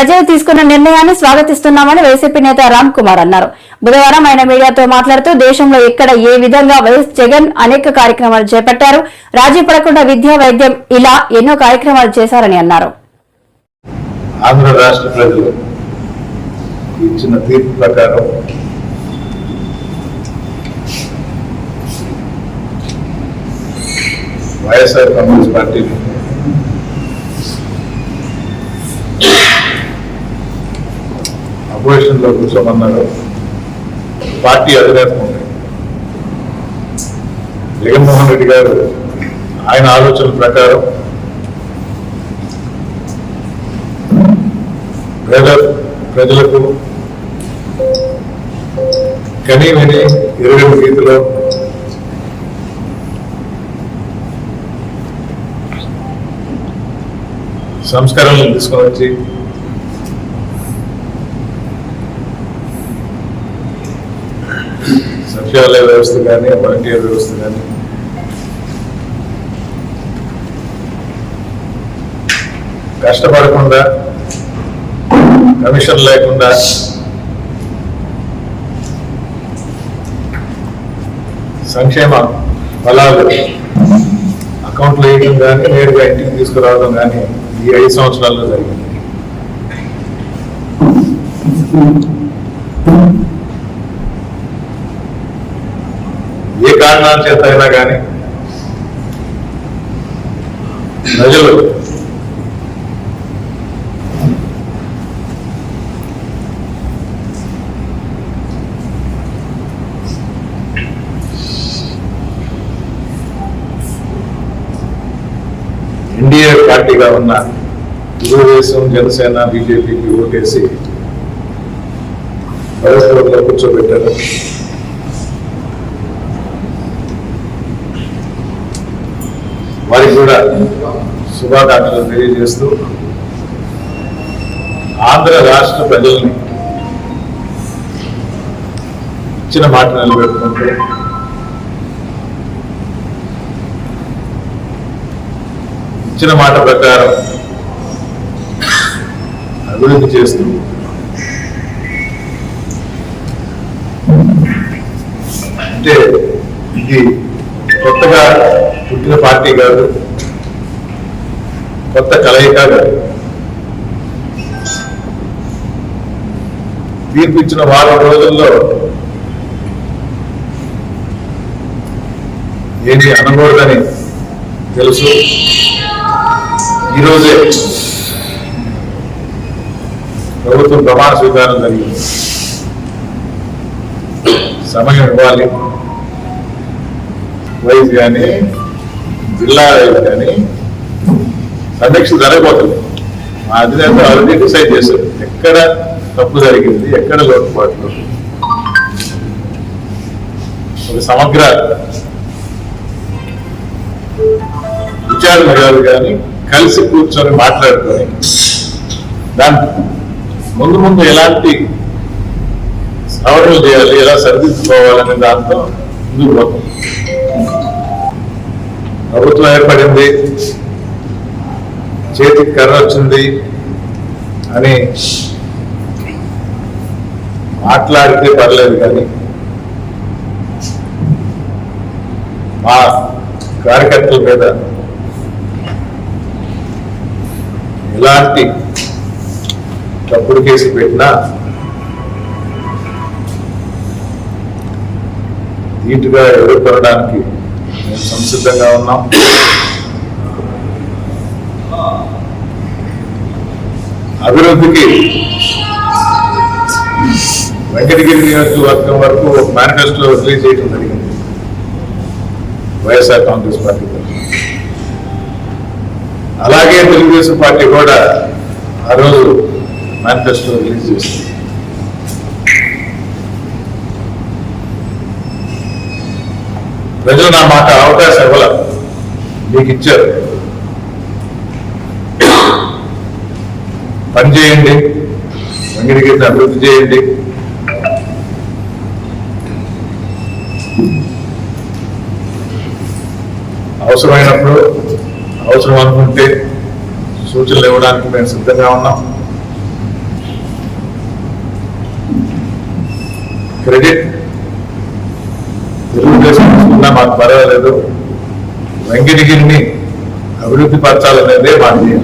ప్రజలు తీసుకున్న నిర్ణయాన్ని స్వాగతిస్తున్నామని వైసీపీ నేత రామ్ కుమార్ అన్నారు. బుధవారం ఆయన మీడియాతో మాట్లాడుతూ దేశంలో ఎక్కడ ఏ విధంగా వైఎస్ జగన్ అనేక కార్యక్రమాలు చేపట్టారు రాజీ పడకుండా విద్యా వైద్యం ఇలా ఎన్నో కార్యక్రమాలు చేశారని అన్నారు. ఆంధ్ర రాష్ట్ర ప్రజలు ఇచ్చిన తీర్పు ప్రకారం వైఎస్ఆర్ కాంగ్రెస్ పార్టీని అపోజిషన్లో కూర్చోమన్నారు. పార్టీ అధినేత జగన్మోహన్ రెడ్డి గారు ఆయన ఆలోచన ప్రకారం పేద ప్రజలకు కని విని ఎరుగని రీతిలో సంస్కరణలు తీసుకొని వచ్చి సచివాలయ వ్యవస్థ కానీ వాలంటీర్ వ్యవస్థ కానీ. కష్టపడకుండా కమిషన్ లేకుండా సంక్షేమ ఫలాలు అకౌంట్లు వేయడం కానీ నేరుగా ఇంటికి తీసుకురావడం కానీ ఈ ఐదు సంవత్సరాల్లో జరిగింది. ఏ కారణాల చేత అయినా కానీ ప్రజలు ఎన్డీఏ పార్టీగా ఉన్న తెలుగుదేశం జనసేన బీజేపీకి ఓటేసి పరస్పరంలో కూర్చోబెట్టారు. వారికి కూడా శుభాకాంక్షలు తెలియజేస్తూ ఆంధ్ర రాష్ట్ర ప్రజల్ని ఇచ్చిన మాట నిలబెట్టుకుంటూ ఇచ్చిన మాట ప్రకారం అభివృద్ధి చేస్తూ అంటే ఇది కొత్తగా పుట్టిన పార్టీ కాదు కొత్త కలయిక కాదు. తీర్పు ఇచ్చిన వారం రోజుల్లో ఏంటి అనకూడదని తెలుసు. ఈరోజే ప్రభుత్వం ప్రమాణ స్వీకారం జరిగింది. సమయం ఇవ్వాలి. వైజ్ కానీ జిల్లా కానీ సమీక్ష జరగబోతుంది. మా అధినేత ఆల్రెడీ డిసైడ్ చేశారు. ఎక్కడ తప్పు జరిగింది ఎక్కడ లోటుపాట్లు. ఒక సమగ్ర విచారణ కాదు కానీ కలిసి కూర్చొని మాట్లాడుకొని దాని ముందు ముందు ఎలాంటి సవరణలు చేయాలి ఎలా సరిదిద్దుకోవాలనే దాంతో ముందుకు పోతుంది ప్రభుత్వం ఏర్పడింది చేతికి కర్ర వచ్చింది అని మాట్లాడితే పర్లేదు కానీ మా కార్యకర్తల మీద ఎలాంటి తప్పుడు కేసు పెట్టినా ధీటుగా ఎదుర్కొనడానికి మేము సంసిద్ధంగా ఉన్నాం. అభివృద్ధికి వెంకటగిరి నియోజకవర్గం వరకు ఒక మేనిఫెస్టో రిలీజ్ చేయడం జరిగింది. వైఎస్ఆర్ కాంగ్రెస్ పార్టీ అలాగే తెలుగుదేశం పార్టీ కూడా ఆ రోజు మేనిఫెస్టో రిలీజ్ చేసింది. ప్రజలు నా మాట అవకాశం ఇవ్వాల మీకు ఇచ్చారు. పనిచేయండి వెంకటగిరిని అభివృద్ధి చేయండి. అవసరమైనప్పుడు అవసరం అనుకుంటే సూచనలు ఇవ్వడానికి మేము సిద్ధంగా ఉన్నాం. క్రెడిట్ మాకు పర్వాలేదు వెంకటగిరిని అభివృద్ధి పరచాలనేదే మా ధ్యేయం.